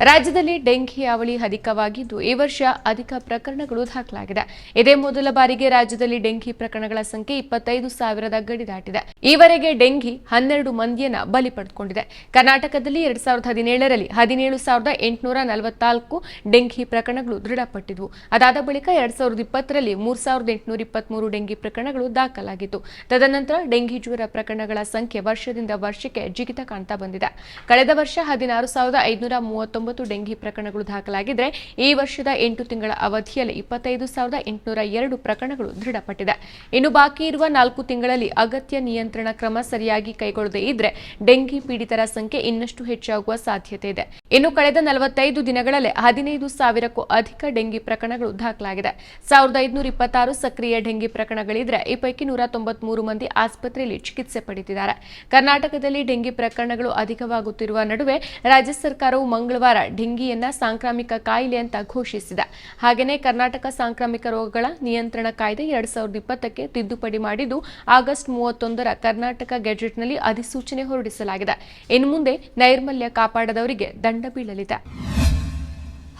ರಾಜ್ಯದಲ್ಲಿ ಡೆಂಘಿ ಅವಳಿ ಅಧಿಕವಾಗಿದ್ದು, ಈ ವರ್ಷ ಅಧಿಕ ಪ್ರಕರಣಗಳು ದಾಖಲಾಗಿದೆ. ಇದೇ ಮೊದಲ ಬಾರಿಗೆ ರಾಜ್ಯದಲ್ಲಿ ಡೆಂಘಿ ಪ್ರಕರಣಗಳ ಸಂಖ್ಯೆ ಇಪ್ಪತ್ತೈದು ಸಾವಿರದ ಗಡಿ ದಾಟಿದೆ. ಈವರೆಗೆ ಡೆಂಘಿ ಹನ್ನೆರಡು ಮಂದಿಯನ್ನ ಬಲಿ ಪಡೆದುಕೊಂಡಿದೆ. ಕರ್ನಾಟಕದಲ್ಲಿ ಎರಡ್ ಸಾವಿರದ ಹದಿನೇಳರಲ್ಲಿ ಹದಿನೇಳು ಸಾವಿರದ ಎಂಟುನೂರ ನಲವತ್ನಾಲ್ಕು ಡೆಂಘಿ ಪ್ರಕರಣಗಳು ದೃಢಪಟ್ಟಿದ್ವು. ಅದಾದ ಬಳಿಕ ಎರಡ್ ಸಾವಿರದ ಇಪ್ಪತ್ತರಲ್ಲಿ ಮೂರ್ ಸಾವಿರದ ಎಂಟುನೂರ ಇಪ್ಪತ್ಮೂರು ಡೆಂಗಿ ಪ್ರಕರಣಗಳು ದಾಖಲಾಗಿತ್ತು. ತದನಂತರ ಡೆಂಘಿ ಜ್ವರ ಪ್ರಕರಣಗಳ ಸಂಖ್ಯೆ ವರ್ಷದಿಂದ ವರ್ಷಕ್ಕೆ ಜಿಗಿತ ಕಾಣ್ತಾ ಬಂದಿದೆ. ಕಳೆದ ವರ್ಷ ಹದಿನಾರು ಸಾವಿರದ ಐದುನೂರ ಮೂವತ್ತೊಂಬತ್ತು ಡೆಂಗಿ ಪ್ರಕರಣಗಳು ದಾಖಲಾಗಿದ್ದರೆ ಈ ವರ್ಷದ ಎಂಟು ತಿಂಗಳ ಅವಧಿಯಲ್ಲಿ ಇಪ್ಪತ್ತೈದು ಸಾವಿರದ ಎಂಟುನೂರ ಎರಡು ಪ್ರಕರಣಗಳು ದೃಢಪಟ್ಟಿದೆ. ಇನ್ನು ಬಾಕಿ ಇರುವ ನಾಲ್ಕು ತಿಂಗಳಲ್ಲಿ ಅಗತ್ಯ ನಿಯಂತ್ರಣ ಕ್ರಮ ಸರಿಯಾಗಿ ಕೈಗೊಳ್ಳದೇ ಇದ್ರೆ ಡೆಂಗಿ ಪೀಡಿತರ ಸಂಖ್ಯೆ ಇನ್ನಷ್ಟು ಹೆಚ್ಚಾಗುವ ಸಾಧ್ಯತೆ ಇದೆ. ಇನ್ನು ಕಳೆದ ನಲವತ್ತೈದು ದಿನಗಳಲ್ಲಿ ಹದಿನೈದು ಸಾವಿರಕ್ಕೂ ಅಧಿಕ ಡೆಂಗಿ ಪ್ರಕರಣಗಳು ದಾಖಲಾಗಿದೆ. ಸಾವಿರದ ಐದುನೂರ ಇಪ್ಪತ್ತಾರು ಸಕ್ರಿಯ ಡೆಂಗಿ ಪ್ರಕರಣಗಳಿದ್ರೆ ಈ ಪೈಕಿ ನೂರ ತೊಂಬತ್ಮೂರು ಮಂದಿ ಆಸ್ಪತ್ರೆಯಲ್ಲಿ ಚಿಕಿತ್ಸೆ ಪಡೆದಿದ್ದಾರೆ. ಕರ್ನಾಟಕದಲ್ಲಿ ಡೆಂಗಿ ಪ್ರಕರಣಗಳು ಅಧಿಕವಾಗುತ್ತಿರುವ ನಡುವೆ ರಾಜ್ಯ ಸರ್ಕಾರವು ಮಂಗಳವಾರ ಡೆಂಗಿಯನ್ನ ಸಾಂಕ್ರಾಮಿಕ ಕಾಯಿಲೆ ಅಂತ ಘೋಷಿಸಿದೆ. ಹಾಗೆಯೇ ಕರ್ನಾಟಕ ಸಾಂಕ್ರಾಮಿಕ ರೋಗಗಳ ನಿಯಂತ್ರಣ ಕಾಯ್ದೆ ಎರಡ್ ಸಾವಿರದ ಇಪ್ಪತ್ತಕ್ಕೆ ತಿದ್ದುಪಡಿ ಮಾಡಿದ್ದು ಆಗಸ್ಟ್ ಮೂವತ್ತೊಂದರ ಕರ್ನಾಟಕ ಗೆಜೆಟ್ನಲ್ಲಿ ಅಧಿಸೂಚನೆ ಹೊರಡಿಸಲಾಗಿದೆ. ಇನ್ನು ಮುಂದೆ ನೈರ್ಮಲ್ಯ ಕಾಪಾಡದವರಿಗೆ ದಂಡ ಬೀಳಲಿದೆ.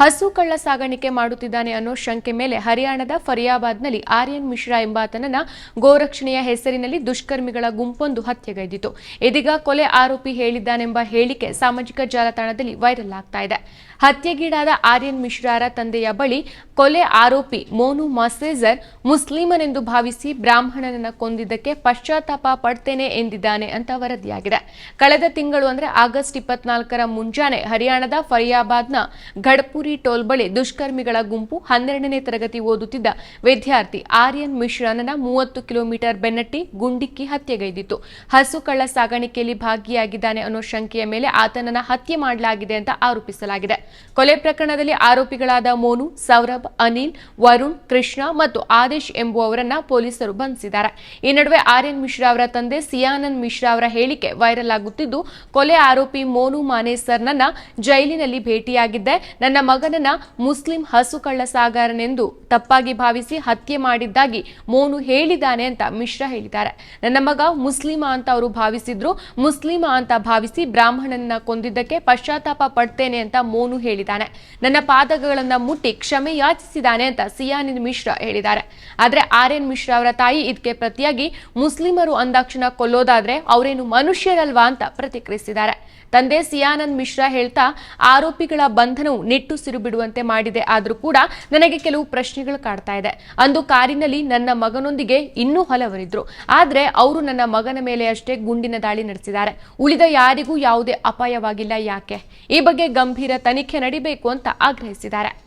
ಹಸು ಕಳ್ಳ ಸಾಗಾಣಿಕೆ ಮಾಡುತ್ತಿದ್ದಾನೆ ಅನ್ನೋ ಶಂಕೆ ಮೇಲೆ ಹರಿಯಾಣದ ಫರಿಯಾಬಾದ್ನಲ್ಲಿ ಆರ್ಯನ್ ಮಿಶ್ರಾ ಎಂಬಾತನನ್ನ ಗೋರಕ್ಷಣೆಯ ಹೆಸರಿನಲ್ಲಿ ದುಷ್ಕರ್ಮಿಗಳ ಗುಂಪೊಂದು ಹತ್ಯೆಗೈದಿತು ಇದೀಗ ಕೊಲೆ ಆರೋಪಿ ಹೇಳಿದ್ದಾನೆಂಬ ಹೇಳಿಕೆ ಸಾಮಾಜಿಕ ಜಾಲತಾಣದಲ್ಲಿ ವೈರಲ್ ಆಗ್ತಾ ಇದೆ. ಹತ್ಯೆಗೀಡಾದ ಆರ್ಯನ್ ಮಿಶ್ರಾರ ತಂದೆಯ ಬಳಿ ಕೊಲೆ ಆರೋಪಿ ಮೋನು ಮಾಸೇಜರ್ ಮುಸ್ಲಿಮನೆಂದು ಭಾವಿಸಿ ಬ್ರಾಹ್ಮಣನನ್ನ ಕೊಂದಿದ್ದಕ್ಕೆ ಪಶ್ಚಾತ್ತಾಪ ಪಡ್ತೇನೆ ಎಂದಿದ್ದಾನೆ ಅಂತ ವರದಿಯಾಗಿದೆ. ಕಳೆದ ತಿಂಗಳು ಅಂದ್ರೆ ಆಗಸ್ಟ್ ಇಪ್ಪತ್ನಾಲ್ಕರ ಮುಂಜಾನೆ ಹರಿಯಾಣದ ಫರಿಯಾಬಾದ್ನ ಘಡ್ಪುರಿ ಟೋಲ್ ಬಳಿ ದುಷ್ಕರ್ಮಿಗಳ ಗುಂಪು ಹನ್ನೆರಡನೇ ತರಗತಿ ಓದುತ್ತಿದ್ದ ವಿದ್ಯಾರ್ಥಿ ಆರ್ಯನ್ ಮಿಶ್ರಾನನ ಮೂವತ್ತು ಕಿಲೋಮೀಟರ್ ಬೆನ್ನಟ್ಟಿ ಗುಂಡಿಕ್ಕಿ ಹತ್ಯೆಗೈದಿತ್ತು. ಹಸು ಕಳ್ಳ ಸಾಗಾಣಿಕೆಯಲ್ಲಿ ಭಾಗಿಯಾಗಿದ್ದಾನೆ ಅನ್ನೋ ಶಂಕೆಯ ಮೇಲೆ ಆತನನ್ನ ಹತ್ಯೆ ಮಾಡಲಾಗಿದೆ ಅಂತ ಆರೋಪಿಸಲಾಗಿದೆ. ಕೊಲೆ ಪ್ರಕರಣದಲ್ಲಿ ಆರೋಪಿಗಳಾದ ಮೋನು, ಸೌರಭ್, ಅನಿಲ್, ವರುಣ್, ಕೃಷ್ಣ ಮತ್ತು ಆದೇಶ್ ಎಂಬುವವರನ್ನ ಪೊಲೀಸರು ಬಂಧಿಸಿದ್ದಾರೆ. ಈ ನಡುವೆ ಆರ್ಯನ್ ಮಿಶ್ರಾ ಅವರ ತಂದೆ ಸಿಯಾನಂದ್ ಮಿಶ್ರಾ ಅವರ ಹೇಳಿಕೆ ವೈರಲ್ ಆಗುತ್ತಿದ್ದು, ಕೊಲೆ ಆರೋಪಿ ಮೋನು ಮಾನೇಸರ್ನನ್ನ ಜೈಲಿನಲ್ಲಿ ಭೇಟಿಯಾಗಿದ್ದೆ. ನನ್ನ ಮಗನನ್ನ ಮುಸ್ಲಿಂ ಹಸು ಕಳ್ಳ ಸಾಗಾರನೆಂದು ತಪ್ಪಾಗಿ ಭಾವಿಸಿ ಹತ್ಯೆ ಮಾಡಿದ್ದಾಗಿ ಮೋನು ಹೇಳಿದ್ದಾನೆ ಅಂತ ಮಿಶ್ರಾ ಹೇಳಿದ್ದಾರೆ. ನನ್ನ ಮಗ ಮುಸ್ಲಿಮ ಅಂತ ಅವರು ಭಾವಿಸಿದ್ರು, ಮುಸ್ಲಿಮ ಅಂತ ಭಾವಿಸಿ ಬ್ರಾಹ್ಮಣನ ಕೊಂದಿದ್ದಕ್ಕೆ ಪಶ್ಚಾತ್ತಾಪ ಪಡ್ತೇನೆ ಅಂತ ಮೋನು ಹೇಳಿದ್ದಾನೆ. ನನ್ನ ಪಾದಗಳನ್ನ ಮುಟ್ಟಿ ಕ್ಷಮೆ ಯಾಚಿಸಿದ್ದಾನೆ ಅಂತ ಸಿಯಾನಂದ ಮಿಶ್ರಾ ಹೇಳಿದ್ದಾರೆ. ಆದ್ರೆ ಆರ್ ಎನ್ ಮಿಶ್ರಾ ಅವರ ತಾಯಿ ಇದಕ್ಕೆ ಪ್ರತಿಯಾಗಿ ಮುಸ್ಲಿಮರು ಅಂದಾಕ್ಷಣ ಕೊಲ್ಲೋದಾದ್ರೆ ಅವರೇನು ಮನುಷ್ಯರಲ್ವಾ ಅಂತ ಪ್ರತಿಕ್ರಿಯಿಸಿದ್ದಾರೆ. ತಂದೆ ಸಿಯಾನಂದ್ ಮಿಶ್ರಾ ಹೇಳ್ತಾ, ಆರೋಪಿಗಳ ಬಂಧನವು ನಿಟ್ಟುಸಿರು ಬಿಡುವಂತೆ ಮಾಡಿದೆ. ಆದರೂ ಕೂಡ ನನಗೆ ಕೆಲವು ಪ್ರಶ್ನೆಗಳು ಕಾಡ್ತಾ ಇದೆ. ಅಂದು ಕಾರಿನಲ್ಲಿ ನನ್ನ ಮಗನೊಂದಿಗೆ ಇನ್ನೂ ಹಲವರಿದ್ರು. ಆದರೆ ಅವರು ನನ್ನ ಮಗನ ಮೇಲೆ ಅಷ್ಟೇ ಗುಂಡಿನ ದಾಳಿ ನಡೆಸಿದ್ದಾರೆ. ಉಳಿದ ಯಾರಿಗೂ ಯಾವುದೇ ಅಪಾಯವಾಗಿಲ್ಲ ಯಾಕೆ? ಈ ಬಗ್ಗೆ ಗಂಭೀರ ತನಿಖೆ ನಡಿಬೇಕು ಅಂತ ಆಗ್ರಹಿಸಿದ್ದಾರೆ.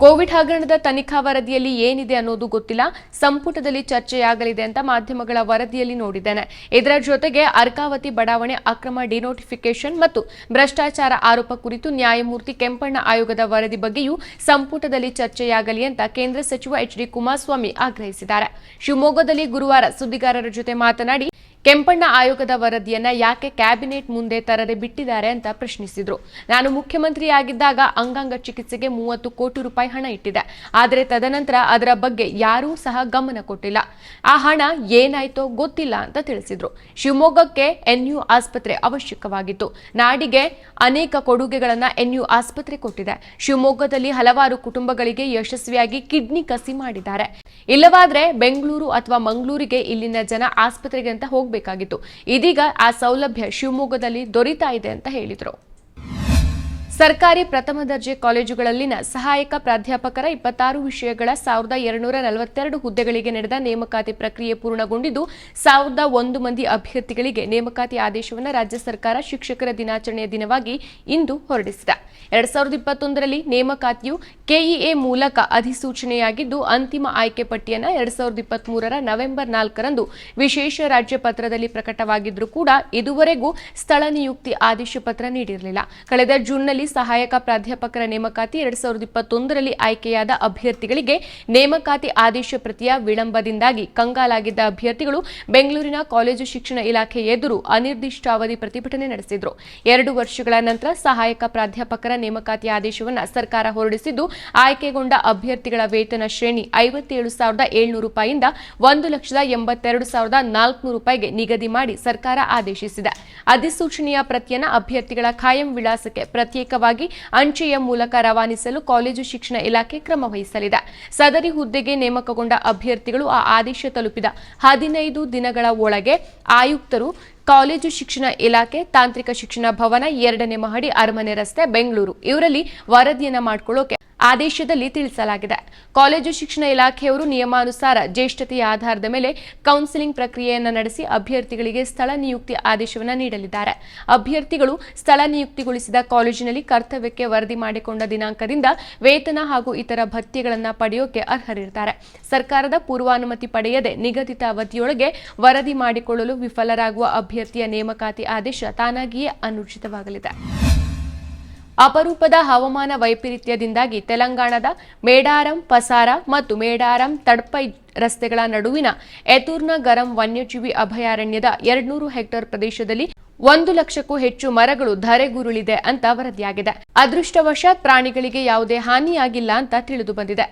ಕೋವಿಡ್ ಹಗರಣದ ತನಿಖಾ ವರದಿಯಲ್ಲಿ ಏನಿದೆ ಅನ್ನೋದು ಗೊತ್ತಿಲ್ಲ. ಸಂಪುಟದಲ್ಲಿ ಚರ್ಚೆಯಾಗಲಿದೆ ಅಂತ ಮಾಧ್ಯಮಗಳ ವರದಿಯಲ್ಲಿ ನೋಡಿದ್ದೇನೆ. ಇದರ ಜೊತೆಗೆ ಅರ್ಕಾವತಿ ಬಡಾವಣೆ ಅಕ್ರಮ ಡಿನೋಟಿಫಿಕೇಶನ್ ಮತ್ತು ಭ್ರಷ್ಟಾಚಾರ ಆರೋಪ ಕುರಿತು ನ್ಯಾಯಮೂರ್ತಿ ಕೆಂಪಣ್ಣ ಆಯೋಗದ ವರದಿ ಬಗ್ಗೆಯೂ ಸಂಪುಟದಲ್ಲಿ ಚರ್ಚೆಯಾಗಲಿ ಅಂತ ಕೇಂದ್ರ ಸಚಿವ ಎಚ್ ಡಿ ಕುಮಾರಸ್ವಾಮಿ ಆಗ್ರಹಿಸಿದ್ದಾರೆ. ಶಿವಮೊಗ್ಗದಲ್ಲಿ ಗುರುವಾರ ಸುದ್ದಿಗಾರರ ಜೊತೆ ಮಾತನಾಡಿ ಕೆಂಪಣ್ಣ ಆಯೋಗದ ವರದಿಯನ್ನ ಯಾಕೆ ಕ್ಯಾಬಿನೆಟ್ ಮುಂದೆ ತರದೆ ಬಿಟ್ಟಿದ್ದಾರೆ ಅಂತ ಪ್ರಶ್ನಿಸಿದ್ರು. ನಾನು ಮುಖ್ಯಮಂತ್ರಿಯಾಗಿದ್ದಾಗ ಅಂಗಾಂಗ ಚಿಕಿತ್ಸೆಗೆ ಮೂವತ್ತು ಕೋಟಿ ರೂಪಾಯಿ ಹಣ ಇಟ್ಟಿದೆ ಆದರೆ ತದನಂತರ ಅದರ ಬಗ್ಗೆ ಯಾರೂ ಸಹ ಗಮನ ಕೊಟ್ಟಿಲ್ಲ. ಆ ಹಣ ಏನಾಯ್ತೋ ಗೊತ್ತಿಲ್ಲ ಅಂತ ತಿಳಿಸಿದ್ರು. ಶಿವಮೊಗ್ಗಕ್ಕೆ ಎನ್ಯು ಆಸ್ಪತ್ರೆ ಅವಶ್ಯಕವಾಗಿತ್ತು. ನಾಡಿಗೆ ಅನೇಕ ಕೊಡುಗೆಗಳನ್ನ ಎನ್ಯು ಆಸ್ಪತ್ರೆ ಕೊಟ್ಟಿದೆ. ಶಿವಮೊಗ್ಗದಲ್ಲಿ ಹಲವಾರು ಕುಟುಂಬಗಳಿಗೆ ಯಶಸ್ವಿಯಾಗಿ ಕಿಡ್ನಿ ಕಸಿ ಮಾಡಿದ್ದಾರೆ. ಇಲ್ಲವಾದ್ರೆ ಬೆಂಗಳೂರು ಅಥವಾ ಮಂಗಳೂರಿಗೆ ಇಲ್ಲಿನ ಜನ ಆಸ್ಪತ್ರೆಗೆ ಅಂತ ಹೋಗಬೇಕಾಗಿತ್ತು ಇದೀಗ ಆ ಸೌಲಭ್ಯ ಶಿವಮೊಗ್ಗದಲ್ಲಿ ದೊರೀತಾ ಇದೆ ಅಂತ ಹೇಳಿದರು. ಸರ್ಕಾರಿ ಪ್ರಥಮ ದರ್ಜೆ ಕಾಲೇಜುಗಳಲ್ಲಿನ ಸಹಾಯಕ ಪ್ರಾಧ್ಯಾಪಕರ ಇಪ್ಪತ್ತಾರು ವಿಷಯಗಳ ಸಾವಿರದ ಎರಡುನೂರ ನಲವತ್ತೆರಡು ಹುದ್ದೆಗಳಿಗೆ ನಡೆದ ನೇಮಕಾತಿ ಪ್ರಕ್ರಿಯೆ ಪೂರ್ಣಗೊಂಡಿದ್ದು, ಸಾವಿರದ ಒಂದು ಮಂದಿ ಅಭ್ಯರ್ಥಿಗಳಿಗೆ ನೇಮಕಾತಿ ಆದೇಶವನ್ನು ರಾಜ್ಯ ಸರ್ಕಾರ ಶಿಕ್ಷಕರ ದಿನಾಚರಣೆಯ ದಿನವಾಗಿ ಇಂದು ಹೊರಡಿಸಿದೆ. ಎರಡ್ ಸಾವಿರದ ಇಪ್ಪತ್ತೊಂದರಲ್ಲಿ ನೇಮಕಾತಿಯು ಕೆಇಎ ಮೂಲಕ ಅಧಿಸೂಚನೆಯಾಗಿದ್ದು, ಅಂತಿಮ ಆಯ್ಕೆ ಪಟ್ಟಿಯನ್ನು ಎರಡ್ ಸಾವಿರದ ಇಪ್ಪತ್ಮೂರರ ನವೆಂಬರ್ ನಾಲ್ಕರಂದು ವಿಶೇಷ ರಾಜ್ಯ ಪತ್ರದಲ್ಲಿ ಪ್ರಕಟವಾಗಿದ್ದರೂ ಕೂಡ ಇದುವರೆಗೂ ಸ್ಥಳ ನಿಯುಕ್ತಿ ಆದೇಶ ಪತ್ರ ನೀಡಿರಲಿಲ್ಲ. ಕಳೆದ ಜೂನ್ನಲ್ಲಿ ಸಹಾಯಕ ಪ್ರಾಧ್ಯಾಪಕರ ನೇಮಕಾತಿ ಎರಡ್ ಸಾವಿರದ ಇಪ್ಪತ್ತೊಂದರಲ್ಲಿ ಆಯ್ಕೆಯಾದ ಅಭ್ಯರ್ಥಿಗಳಿಗೆ ನೇಮಕಾತಿ ಆದೇಶ ಪ್ರತಿಯ ವಿಳಂಬದಿಂದಾಗಿ ಕಂಗಾಲಾಗಿದ್ದ ಅಭ್ಯರ್ಥಿಗಳು ಬೆಂಗಳೂರಿನ ಕಾಲೇಜು ಶಿಕ್ಷಣ ಇಲಾಖೆ ಎದುರು ಅನಿರ್ದಿಷ್ಟಾವಧಿ ಪ್ರತಿಭಟನೆ ನಡೆಸಿದ್ರು. ಎರಡು ವರ್ಷಗಳ ನಂತರ ಸಹಾಯಕ ಪ್ರಾಧ್ಯಾಪಕರ ನೇಮಕಾತಿ ಆದೇಶವನ್ನು ಸರ್ಕಾರ ಹೊರಡಿಸಿದ್ದು, ಆಯ್ಕೆಗೊಂಡ ಅಭ್ಯರ್ಥಿಗಳ ವೇತನ ಶ್ರೇಣಿ ಐವತ್ತೇಳು ಸಾವಿರದ ಏಳ್ನೂರು ರೂಪಾಯಿಯಿಂದ ಒಂದು ಲಕ್ಷದ ಎಂಬತ್ತೆರಡು ಸಾವಿರದ ನಾಲ್ಕುನೂರು ರೂಪಾಯಿಗೆ ನಿಗದಿ ಮಾಡಿ ಸರ್ಕಾರ ಆದೇಶಿಸಿದೆ. ಅಧಿಸೂಚನೆಯ ಪ್ರತಿಯನ್ನ ಅಭ್ಯರ್ಥಿಗಳ ಖಾಯಂ ವಿಳಾಸಕ್ಕೆ ಪ್ರತ್ಯೇಕವಾಗಿ ಅಂಚೆಯ ಮೂಲಕ ರವಾನಿಸಲು ಕಾಲೇಜು ಶಿಕ್ಷಣ ಇಲಾಖೆ ಕ್ರಮ ವಹಿಸಲಿದೆ. ಸದರಿ ಹುದ್ದೆಗೆ ನೇಮಕಗೊಂಡ ಅಭ್ಯರ್ಥಿಗಳು ಆ ಆದೇಶ ತಲುಪಿದ ಹದಿನೈದು ದಿನಗಳ ಒಳಗೆ ಆಯುಕ್ತರು ಕಾಲೇಜು ಶಿಕ್ಷಣ ಇಲಾಖೆ ತಾಂತ್ರಿಕ ಶಿಕ್ಷಣ ಭವನ ಎರಡನೇ ಮಹಡಿ ಅರಮನೆ ರಸ್ತೆ ಬೆಂಗಳೂರು. ಇವರಲ್ಲಿ ವರದಿಯನ್ನ ಮಾಡಿಕೊಳ್ಳೋಕೆ ಆದೇಶದಲ್ಲಿ ತಿಳಿಸಲಾಗಿದೆ. ಕಾಲೇಜು ಶಿಕ್ಷಣ ಇಲಾಖೆಯವರು ನಿಯಮಾನುಸಾರ ಜ್ಯೇಷ್ಠತೆಯ ಆಧಾರದ ಮೇಲೆ ಕೌನ್ಸಿಲಿಂಗ್ ಪ್ರಕ್ರಿಯೆಯನ್ನು ನಡೆಸಿ ಅಭ್ಯರ್ಥಿಗಳಿಗೆ ಸ್ಥಳ ನಿಯುಕ್ತಿ ಆದೇಶವನ್ನು ನೀಡಲಿದ್ದಾರೆ. ಅಭ್ಯರ್ಥಿಗಳು ಸ್ಥಳ ನಿಯುಕ್ತಿಗೊಳಿಸಿದ ಕಾಲೇಜಿನಲ್ಲಿ ಕರ್ತವ್ಯಕ್ಕೆ ವರದಿ ಮಾಡಿಕೊಂಡ ದಿನಾಂಕದಿಂದ ವೇತನ ಹಾಗೂ ಇತರ ಭತ್ಯೆಗಳನ್ನು ಪಡೆಯೋಕೆ ಅರ್ಹರಿರ್ತಾರೆ ಸರ್ಕಾರದ ಪೂರ್ವಾನುಮತಿ ಪಡೆಯದೆ ನಿಗದಿತ ಅವಧಿಯೊಳಗೆ ವರದಿ ಮಾಡಿಕೊಳ್ಳಲು ವಿಫಲರಾಗುವ ಅಭ್ಯರ್ಥಿಯ ನೇಮಕಾತಿ ಆದೇಶ ತಾನಾಗಿಯೇ ಅನುಚಿತವಾಗಲಿದೆ. ಅಪರೂಪದ ಹವಾಮಾನ ವೈಪರೀತ್ಯದಿಂದಾಗಿ ತೆಲಂಗಾಣದ ಮೇಡಾರಂ, ಪಸಾರ ಮತ್ತು ಮೇಡಾರಂ ತಡ್ಪೈ ರಸ್ತೆಗಳ ನಡುವಿನ ಎತೂರ್ನ ಗರಂ ವನ್ಯಜೀವಿ ಅಭಯಾರಣ್ಯದ ಎರಡ್ನೂರು ಹೆಕ್ಟೇರ್ ಪ್ರದೇಶದಲ್ಲಿ ಒಂದು ಲಕ್ಷಕ್ಕೂ ಹೆಚ್ಚು ಮರಗಳು ಧರೆಗುರುಳಿದೆ ಅಂತ ವರದಿಯಾಗಿದೆ. ಅದೃಷ್ಟವಶಾತ್ ಪ್ರಾಣಿಗಳಿಗೆ ಯಾವುದೇ ಹಾನಿಯಾಗಿಲ್ಲ ಅಂತ ತಿಳಿದು ಬಂದಿದೆ.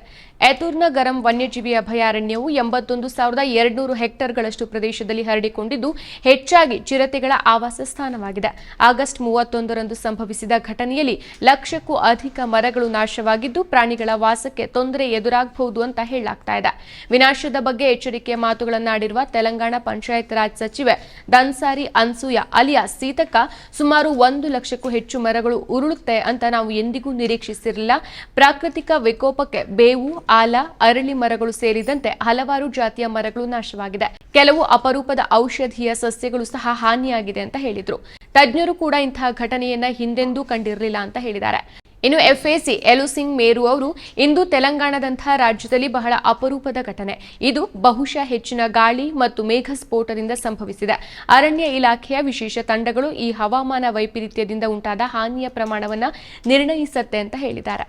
ಎತುರ್ನ ಗರಂ ವನ್ಯಜೀವಿ ಅಭಯಾರಣ್ಯವು ಎಂಬತ್ತೊಂದು ಸಾವಿರದ ಎರಡ್ನೂರು ಹೆಕ್ಟರ್ಗಳಷ್ಟು ಪ್ರದೇಶದಲ್ಲಿ ಹರಡಿಕೊಂಡಿದ್ದು, ಹೆಚ್ಚಾಗಿ ಚಿರತೆಗಳ ಆವಾಸ ಸ್ಥಾನವಾಗಿದೆ. ಆಗಸ್ಟ್ ಮೂವತ್ತೊಂದರಂದು ಸಂಭವಿಸಿದ ಘಟನೆಯಲ್ಲಿ ಲಕ್ಷಕ್ಕೂ ಅಧಿಕ ಮರಗಳು ನಾಶವಾಗಿದ್ದು, ಪ್ರಾಣಿಗಳ ವಾಸಕ್ಕೆ ತೊಂದರೆ ಎದುರಾಗಬಹುದು ಅಂತ ಹೇಳಲಾಗ್ತಾ ಇದೆ. ವಿನಾಶದ ಬಗ್ಗೆ ಎಚ್ಚರಿಕೆಯ ಮಾತುಗಳನ್ನಾಡಿರುವ ತೆಲಂಗಾಣ ಪಂಚಾಯತ್ ರಾಜ್ ಸಚಿವೆ ದನ್ಸಾರಿ ಅನ್ಸೂಯ ಅಲಿಯಾ ಸೀತಕ್ಕ, ಸುಮಾರು ಒಂದು ಲಕ್ಷಕ್ಕೂ ಹೆಚ್ಚು ಮರಗಳು ಉರುಳುತ್ತೆ ಅಂತ ನಾವು ಎಂದಿಗೂ ನಿರೀಕ್ಷಿಸಿರಲಿಲ್ಲ. ಪ್ರಾಕೃತಿಕ ವಿಕೋಪಕ್ಕೆ ಬೇವು ಆಲ, ಅರಳಿ ಮರಗಳು ಸೇರಿದಂತೆ ಹಲವಾರು ಜಾತಿಯ ಮರಗಳು ನಾಶವಾಗಿದೆ. ಕೆಲವು ಅಪರೂಪದ ಔಷಧೀಯ ಸಸ್ಯಗಳು ಸಹ ಹಾನಿಯಾಗಿದೆ ಅಂತ ಹೇಳಿದ್ರು. ತಜ್ಞರು ಕೂಡ ಇಂತಹ ಘಟನೆಯನ್ನ ಹಿಂದೆಂದೂ ಕಂಡಿರಲಿಲ್ಲ ಅಂತ ಹೇಳಿದ್ದಾರೆ. ಇನ್ನು ಎಫ್ಎಸಿ ಎಲುಸಿಂಗ್ ಮೇರು ಅವರು, ಇಂದು ತೆಲಂಗಾಣದಂತಹ ರಾಜ್ಯದಲ್ಲಿ ಬಹಳ ಅಪರೂಪದ ಘಟನೆ. ಇದು ಬಹುಶಃ ಹೆಚ್ಚಿನ ಗಾಳಿ ಮತ್ತು ಮೇಘ ಸ್ಫೋಟದಿಂದ ಸಂಭವಿಸಿದೆ. ಅರಣ್ಯ ಇಲಾಖೆಯ ವಿಶೇಷ ತಂಡಗಳು ಈ ಹವಾಮಾನ ವೈಪರೀತ್ಯದಿಂದ ಉಂಟಾದ ಹಾನಿಯ ಪ್ರಮಾಣವನ್ನು ನಿರ್ಣಯಿಸತ್ತೆ ಅಂತ ಹೇಳಿದ್ದಾರೆ.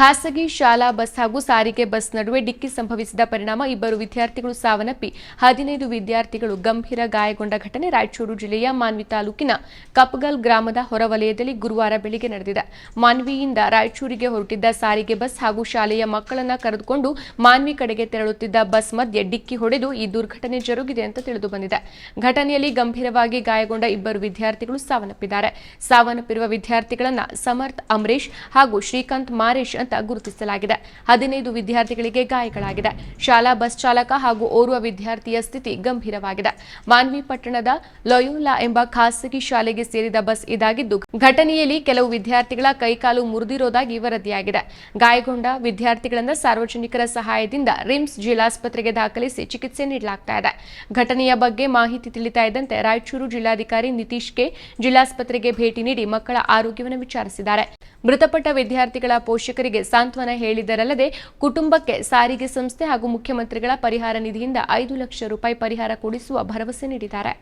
ಖಾಸಗಿ ಶಾಲಾ ಬಸ್ ಹಾಗೂ ಸಾರಿಗೆ ಬಸ್ ನಡುವೆ ಡಿಕ್ಕಿ ಸಂಭವಿಸಿದ ಪರಿಣಾಮ ಇಬ್ಬರು ವಿದ್ಯಾರ್ಥಿಗಳು ಸಾವನ್ನಪ್ಪಿ. ಹದಿನೈದು ವಿದ್ಯಾರ್ಥಿಗಳು ಗಂಭೀರ ಗಾಯಗೊಂಡ ಘಟನೆ ರಾಯಚೂರು ಜಿಲ್ಲೆಯ ಮಾನ್ವಿ ತಾಲೂಕಿನ ಕಪ್ಗಲ್ ಗ್ರಾಮದ ಹೊರವಲಯದಲ್ಲಿ ಗುರುವಾರ ಬೆಳಿಗ್ಗೆ ನಡೆದಿದೆ. ಮಾನ್ವಿಯಿಂದ ರಾಯಚೂರಿಗೆ ಹೊರಟಿದ್ದ ಸಾರಿಗೆ ಬಸ್ ಹಾಗೂ ಶಾಲೆಯ ಮಕ್ಕಳನ್ನ ಕರೆದುಕೊಂಡು ಮಾನ್ವಿ ಕಡೆಗೆ ತೆರಳುತ್ತಿದ್ದ ಬಸ್ ಮಧ್ಯೆ ಡಿಕ್ಕಿ ಹೊಡೆದು ಈ ದುರ್ಘಟನೆ ಜರುಗಿದೆ ಅಂತ ತಿಳಿದು ಬಂದಿದೆ. ಘಟನೆಯಲ್ಲಿ ಗಂಭೀರವಾಗಿ ಗಾಯಗೊಂಡ ಇಬ್ಬರು ವಿದ್ಯಾರ್ಥಿಗಳು ಸಾವನ್ನಪ್ಪಿದ್ದಾರೆ. ಸಾವನ್ನಪ್ಪಿರುವ ವಿದ್ಯಾರ್ಥಿಗಳನ್ನ ಸಮರ್ಥ್, ಅಮರೇಶ್ ಹಾಗೂ ಶ್ರೀಕಾಂತ್ ಮಾರೇಶ್ ಅಂತ ಗುರುತಿಸಲಾಗಿದೆ. ಹದಿನೈದು ವಿದ್ಯಾರ್ಥಿಗಳಿಗೆ ಗಾಯಗಳಾಗಿದೆ. ಶಾಲಾ ಬಸ್ ಚಾಲಕ ಹಾಗೂ ಓರ್ವ ವಿದ್ಯಾರ್ಥಿಯ ಸ್ಥಿತಿ ಗಂಭೀರವಾಗಿದೆ. ಮಾನ್ವಿ ಪಟ್ಟಣದ ಲೊಯೋಲಾ ಎಂಬ ಖಾಸಗಿ ಶಾಲೆಗೆ ಸೇರಿದ ಬಸ್ ಇದಾಗಿದ್ದು, ಘಟನೆಯಲ್ಲಿ ಕೆಲವು ವಿದ್ಯಾರ್ಥಿಗಳ ಕೈಕಾಲು ಮುರಿದಿರೋದಾಗಿ ವರದಿಯಾಗಿದೆ. ಗಾಯಗೊಂಡ ವಿದ್ಯಾರ್ಥಿಗಳನ್ನು ಸಾರ್ವಜನಿಕರ ಸಹಾಯದಿಂದ ರಿಮ್ಸ್ ಜಿಲ್ಲಾಸ್ಪತ್ರೆಗೆ ದಾಖಲಿಸಿ ಚಿಕಿತ್ಸೆ ನೀಡಲಾಗ್ತಾ ಇದೆ. ಘಟನೆಯ ಬಗ್ಗೆ ಮಾಹಿತಿ ತಿಳಿತಾ ಇದ್ದಂತೆ ರಾಯಚೂರು ಜಿಲ್ಲಾಧಿಕಾರಿ ನಿತೀಶ್ ಕೆ ಜಿಲ್ಲಾಸ್ಪತ್ರೆಗೆ ಭೇಟಿ ನೀಡಿ ಮಕ್ಕಳ ಆರೋಗ್ಯವನ್ನು ವಿಚಾರಿಸಿದ್ದಾರೆ. ಮೃತಪಟ್ಟ ವಿದ್ಯಾರ್ಥಿಗಳ ಪೋಷಕರಿಗೆ ಸಾಂತ್ವನ ಹೇಳಿದರಲ್ಲದೆ ಕುಟುಂಬಕ್ಕೆ ಸಾರಿಗೆ ಸಂಸ್ಥೆ ಹಾಗೂ ಮುಖ್ಯಮಂತ್ರಿಗಳ ಪರಿಹಾರ ನಿಧಿಯಿಂದ ಐದು ಲಕ್ಷ ರೂಪಾಯಿ ಪರಿಹಾರ ಕೊಡಿಸುವ ಭರವಸೆ ನೀಡಿದ್ದಾರೆ.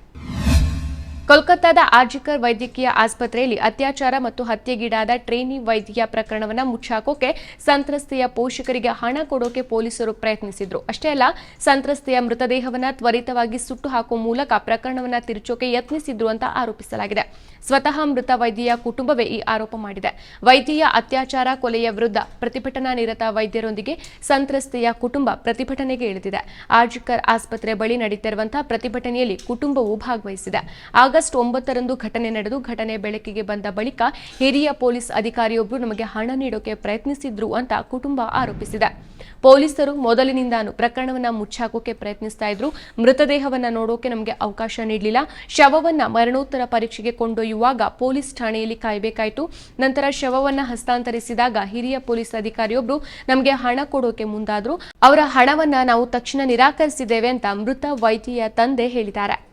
ಕೋಲ್ಕತ್ತಾದ ಆರ್ಜಿಕರ್ ವೈದ್ಯಕೀಯ ಆಸ್ಪತ್ರೆಯಲ್ಲಿ ಅತ್ಯಾಚಾರ ಮತ್ತು ಹತ್ಯೆಗೀಡಾದ ಟ್ರೇನಿ ವೈದ್ಯ ಪ್ರಕರಣವನ್ನು ಮುಚ್ಚಾಕೋಕೆ ಸಂತ್ರಸ್ತೆಯ ಪೋಷಕರಿಗೆ ಹಣ ಕೊಡೋಕೆ ಪೊಲೀಸರು ಪ್ರಯತ್ನಿಸಿದ್ರು. ಅಷ್ಟೇ ಅಲ್ಲ, ಸಂತ್ರಸ್ತೆಯ ಮೃತದೇಹವನ್ನು ತ್ವರಿತವಾಗಿ ಸುಟ್ಟು ಹಾಕುವ ಮೂಲಕ ಪ್ರಕರಣವನ್ನು ತಿರುಚೋಕೆ ಯತ್ನಿಸಿದ್ರು ಅಂತ ಆರೋಪಿಸಲಾಗಿದೆ. ಸ್ವತಃ ಮೃತ ವೈದ್ಯೆಯ ಕುಟುಂಬವೇ ಈ ಆರೋಪ ಮಾಡಿದೆ. ವೈದ್ಯೆಯ ಅತ್ಯಾಚಾರ ಕೊಲೆಯ ವಿರುದ್ಧ ಪ್ರತಿಭಟನಾ ನಿರತ ವೈದ್ಯರೊಂದಿಗೆ ಸಂತ್ರಸ್ತೆಯ ಕುಟುಂಬ ಪ್ರತಿಭಟನೆಗೆ ಇಳಿದಿದೆ. ಆರ್ಜಿಕರ್ ಆಸ್ಪತ್ರೆ ಬಳಿ ನಡೆಯುತ್ತಿರುವಂತಹ ಪ್ರತಿಭಟನೆಯಲ್ಲಿ ಕುಟುಂಬವು ಭಾಗವಹಿಸಿದೆ. ಆಗಸ್ಟ್ ಒಂಬತ್ತರಂದು ಘಟನೆ ನಡೆದು ಘಟನೆ ಬೆಳಕಿಗೆ ಬಂದ ಬಳಿಕ ಹಿರಿಯ ಪೊಲೀಸ್ ಅಧಿಕಾರಿಯೊಬ್ಬರು ನಮಗೆ ಹಣ ನೀಡೋಕೆ ಪ್ರಯತ್ನಿಸಿದ್ರು ಅಂತ ಕುಟುಂಬ ಆರೋಪಿಸಿದೆ. ಪೊಲೀಸರು ಮೊದಲಿನಿಂದಾನು ಪ್ರಕರಣವನ್ನ ಮುಚ್ಚಾಕೋಕೆ ಪ್ರಯತ್ನಿಸ್ತಾ ಇದ್ರು. ಮೃತದೇಹವನ್ನ ನೋಡೋಕೆ ನಮಗೆ ಅವಕಾಶ ನೀಡಲಿಲ್ಲ. ಶವವನ್ನ ಮರಣೋತ್ತರ ಪರೀಕ್ಷೆಗೆ ಕೊಂಡೊಯ್ಯುವಾಗ ಪೊಲೀಸ್ ಠಾಣೆಯಲ್ಲಿ ಕಾಯಬೇಕಾಯಿತು. ನಂತರ ಶವವನ್ನ ಹಸ್ತಾಂತರಿಸಿದಾಗ ಹಿರಿಯ ಪೊಲೀಸ್ ಅಧಿಕಾರಿಯೊಬ್ರು ನಮಗೆ ಹಣ ಕೊಡೋಕೆ ಮುಂದಾದ್ರು. ಅವರ ಹಣವನ್ನ ನಾವು ತಕ್ಷಣ ನಿರಾಕರಿಸಿದ್ದೇವೆ ಅಂತ ಮೃತ ವೈದ್ಯೆಯ ತಂದೆ ಹೇಳಿದ್ದಾರೆ.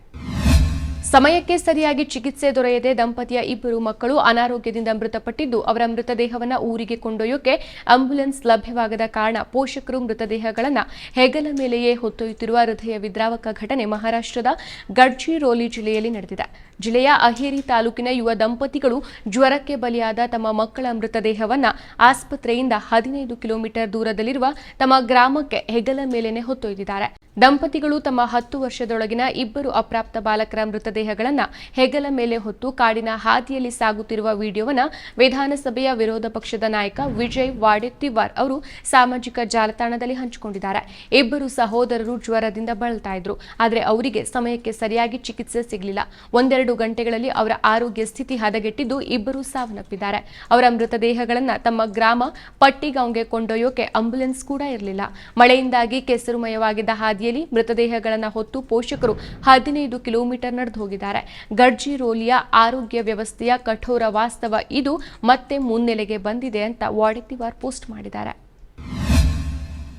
ಸಮಯಕ್ಕೆ ಸರಿಯಾಗಿ ಚಿಕಿತ್ಸೆ ದೊರೆಯದೆ ದಂಪತಿಯ ಇಬ್ಬರು ಮಕ್ಕಳು ಅನಾರೋಗ್ಯದಿಂದ ಮೃತಪಟ್ಟಿದ್ದು, ಅವರ ಮೃತದೇಹವನ್ನು ಊರಿಗೆ ಕೊಂಡೊಯ್ಯೋಕೆ ಆಂಬ್ಯುಲೆನ್ಸ್ ಲಭ್ಯವಾಗದ ಕಾರಣ ಪೋಷಕರು ಮೃತದೇಹಗಳನ್ನು ಹೆಗಲ ಮೇಲೆಯೇ ಹೊತ್ತೊಯ್ಯುತ್ತಿರುವ ಹೃದಯ ವಿದ್ರಾವಕ ಘಟನೆ ಮಹಾರಾಷ್ಟ್ರದ ಗಡ್ಚಿರೋಲಿ ಜಿಲ್ಲೆಯಲ್ಲಿ ನಡೆದಿದೆ. ಜಿಲ್ಲೆಯ ಅಹೇರಿ ತಾಲೂಕಿನ ಯುವ ದಂಪತಿಗಳು ಜ್ವರಕ್ಕೆ ಬಲಿಯಾದ ತಮ್ಮ ಮಕ್ಕಳ ಮೃತದೇಹವನ್ನ ಆಸ್ಪತ್ರೆಯಿಂದ ಹದಿನೈದು ಕಿಲೋಮೀಟರ್ ದೂರದಲ್ಲಿರುವ ತಮ್ಮ ಗ್ರಾಮಕ್ಕೆ ಹೆಗಲ ಮೇಲೆನೆ ಹೊತ್ತೊಯ್ದಿದ್ದಾರೆ. ದಂಪತಿಗಳು ತಮ್ಮ ಹತ್ತು ವರ್ಷದೊಳಗಿನ ಇಬ್ಬರು ಅಪ್ರಾಪ್ತ ಬಾಲಕರ ಮೃತದೇಹ ಮೃತದೇಹಗಳನ್ನು ಹೆಗಲ ಮೇಲೆ ಹೊತ್ತು ಕಾಡಿನ ಹಾದಿಯಲ್ಲಿ ಸಾಗುತ್ತಿರುವ ವಿಡಿಯೋವನ್ನು ವಿಧಾನಸಭೆಯ ವಿರೋಧ ಪಕ್ಷದ ನಾಯಕ ವಿಜಯ್ ವಾಡೆತ್ತಿವಾರ್ ಅವರು ಸಾಮಾಜಿಕ ಜಾಲತಾಣದಲ್ಲಿ ಹಂಚಿಕೊಂಡಿದ್ದಾರೆ. ಇಬ್ಬರು ಸಹೋದರರು ಜ್ವರದಿಂದ ಬಳಲ್ತಾ ಇದ್ರು. ಆದರೆ ಅವರಿಗೆ ಸಮಯಕ್ಕೆ ಸರಿಯಾಗಿ ಚಿಕಿತ್ಸೆ ಸಿಗಲಿಲ್ಲ. ಒಂದೆರಡು ಗಂಟೆಗಳಲ್ಲಿ ಅವರ ಆರೋಗ್ಯ ಸ್ಥಿತಿ ಹದಗೆಟ್ಟಿದ್ದು ಇಬ್ಬರು ಸಾವನ್ನಪ್ಪಿದ್ದಾರೆ. ಅವರ ಮೃತದೇಹಗಳನ್ನು ತಮ್ಮ ಗ್ರಾಮ ಪಟ್ಟಿಗಾಂವ್ಗೆ ಕೊಂಡೊಯ್ಯೋಕೆ ಆಂಬ್ಯುಲೆನ್ಸ್ ಕೂಡ ಇರಲಿಲ್ಲ. ಮಳೆಯಿಂದಾಗಿ ಕೆಸರುಮಯವಾಗಿದ್ದ ಹಾದಿಯಲ್ಲಿ ಮೃತದೇಹಗಳನ್ನು ಹೊತ್ತು ಪೋಷಕರು ಹದಿನೈದು ಕಿಲೋಮೀಟರ್ ನಡೆದು ಹೋಗಿದ್ದಾರೆ ಗಡ್ಜಿರೋಲಿಯ ಆರೋಗ್ಯ ವ್ಯವಸ್ಥೆಯ ಕಠೋರ ವಾಸ್ತವ ಇದು ಮತ್ತೆ ಮುನ್ನೆಲೆಗೆ ಬಂದಿದೆ ಅಂತ ವಾಡೆತ್ತಿವಾರ್ ಪೋಸ್ಟ್ ಮಾಡಿದ್ದಾರೆ.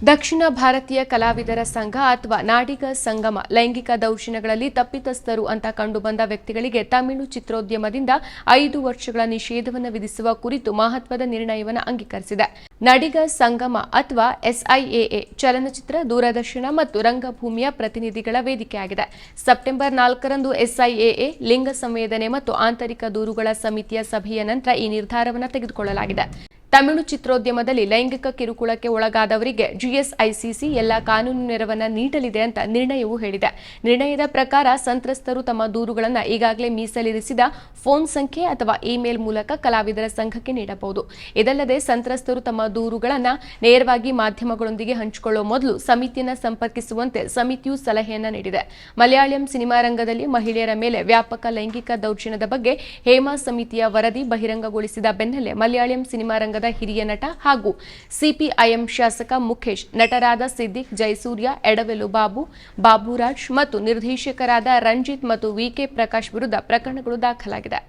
ದಕ್ಷಿಣ ಭಾರತೀಯ ಕಲಾವಿದರ ಸಂಘ ಅಥವಾ ನಾಡಿಗ ಸಂಗಮ ಲೈಂಗಿಕ ದೌರ್ಜನ್ಯಗಳಲ್ಲಿ ತಪ್ಪಿತಸ್ಥರು ಅಂತ ಕಂಡುಬಂದ ವ್ಯಕ್ತಿಗಳಿಗೆ ತಮಿಳು ಚಿತ್ರೋದ್ಯಮದಿಂದ ಐದು ವರ್ಷಗಳ ನಿಷೇಧವನ್ನು ವಿಧಿಸುವ ಕುರಿತು ಮಹತ್ವದ ನಿರ್ಣಯವನ್ನು ಅಂಗೀಕರಿಸಿದೆ. ನಡಿಗ ಸಂಗಮ ಅಥವಾ ಎಸ್ಐಎಎ ಚಲನಚಿತ್ರ, ದೂರದರ್ಶನ ಮತ್ತು ರಂಗಭೂಮಿಯ ಪ್ರತಿನಿಧಿಗಳ ವೇದಿಕೆಯಾಗಿದೆ. ಸೆಪ್ಟೆಂಬರ್ ನಾಲ್ಕರಂದು ಎಸ್ಐಎಎ, ಲಿಂಗ ಸಂವೇದನೆ ಮತ್ತು ಆಂತರಿಕ ದೂರುಗಳ ಸಮಿತಿಯ ಸಭೆಯ ನಂತರ ಈ ನಿರ್ಧಾರವನ್ನು ತೆಗೆದುಕೊಳ್ಳಲಾಗಿದೆ. ತಮಿಳು ಚಿತ್ರೋದ್ಯಮದಲ್ಲಿ ಲೈಂಗಿಕ ಕಿರುಕುಳಕ್ಕೆ ಒಳಗಾದವರಿಗೆ ಜಿಎಸ್ಐಸಿಸಿ ಎಲ್ಲ ಕಾನೂನು ನೆರವನ್ನು ನೀಡಲಿದೆ ಅಂತ ನಿರ್ಣಯವು ಹೇಳಿದೆ. ನಿರ್ಣಯದ ಪ್ರಕಾರ ಸಂತ್ರಸ್ತರು ತಮ್ಮ ದೂರುಗಳನ್ನು ಈಗಾಗಲೇ ಮೀಸಲಿರಿಸಿದ ಫೋನ್ ಸಂಖ್ಯೆ ಅಥವಾ ಇಮೇಲ್ ಮೂಲಕ ಕಲಾವಿದರ ಸಂಘಕ್ಕೆ ನೀಡಬಹುದು. ಇದಲ್ಲದೆ ಸಂತ್ರಸ್ತರು ತಮ್ಮ ದೂರುಗಳನ್ನು ನೇರವಾಗಿ ಮಾಧ್ಯಮಗಳೊಂದಿಗೆ ಹಂಚಿಕೊಳ್ಳುವ ಮೊದಲು ಸಮಿತಿಯನ್ನು ಸಂಪರ್ಕಿಸುವಂತೆ ಸಮಿತಿಯು ಸಲಹೆಯನ್ನು ನೀಡಿದೆ. ಮಲಯಾಳಂ ಸಿನಿಮಾ ರಂಗದಲ್ಲಿ ಮಹಿಳೆಯರ ಮೇಲೆ ವ್ಯಾಪಕ ಲೈಂಗಿಕ ದೌರ್ಜನ್ಯದ ಬಗ್ಗೆ ಹೇಮಾ ಸಮಿತಿಯ ವರದಿ ಬಹಿರಂಗಗೊಳಿಸಿದ ಬೆನ್ನಲ್ಲೇ ಮಲಯಾಳಂ ಸಿನಿಮಾ ರಂಗದ ಹಿರಿಯ ನಟ ಹಾಗೂ ಸಿಪಿಐಎಂ ಶಾಸಕ ಮುಖೇಶ್, ನಟರಾದ ಸಿದ್ದಿಕ್ ಜಯಸೂರ್ಯ, ಎಡವೆಲು ಬಾಬು, ಬಾಬುರಾಜ್ ಮತ್ತು ನಿರ್ದೇಶಕರಾದ ರಂಜಿತ್ ಮತ್ತು ವಿಕೆ ಪ್ರಕಾಶ್ ವಿರುದ್ಧ ಪ್ರಕರಣಗಳು ದಾಖಲಾಗಿದೆ.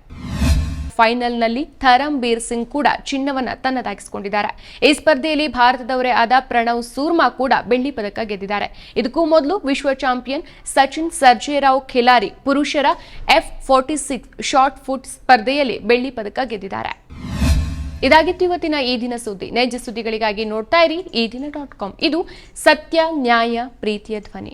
ಫೈನಲ್ನಲ್ಲಿ ಥರಂಬೀರ್ ಸಿಂಗ್ ಕೂಡ ಚಿನ್ನವನ್ನು ತನ್ನದಾಗಿಸಿಕೊಂಡಿದ್ದಾರೆ. ಈ ಸ್ಪರ್ಧೆಯಲ್ಲಿ ಭಾರತದವರೇ ಆದ ಪ್ರಣವ್ ಸೂರ್ಮಾ ಕೂಡ ಬೆಳ್ಳಿ ಪದಕ ಗೆದ್ದಿದ್ದಾರೆ. ಇದಕ್ಕೂ ಮೊದಲು ವಿಶ್ವ ಚಾಂಪಿಯನ್ ಸಚಿನ್ ಸರ್ಜೇರಾವ್ ಖಿಲಾರಿ ಪುರುಷರ F forty six shot put ಸ್ಪರ್ಧೆಯಲ್ಲಿ ಬೆಳ್ಳಿ ಪದಕ ಗೆದ್ದಿದ್ದಾರೆ. ಇದಾಗಿತ್ತು ಇವತ್ತಿನ ಈ ದಿನ ಸುದ್ದಿ. ನೈಜ ಸುದ್ದಿಗಳಿಗಾಗಿ ನೋಡ್ತಾ ಇರಿ ಈ ದಿನ ಡಾಟ್ ಕಾಮ್. ಇದು ಸತ್ಯ, ನ್ಯಾಯ, ಪ್ರೀತಿಯ ಧ್ವನಿ.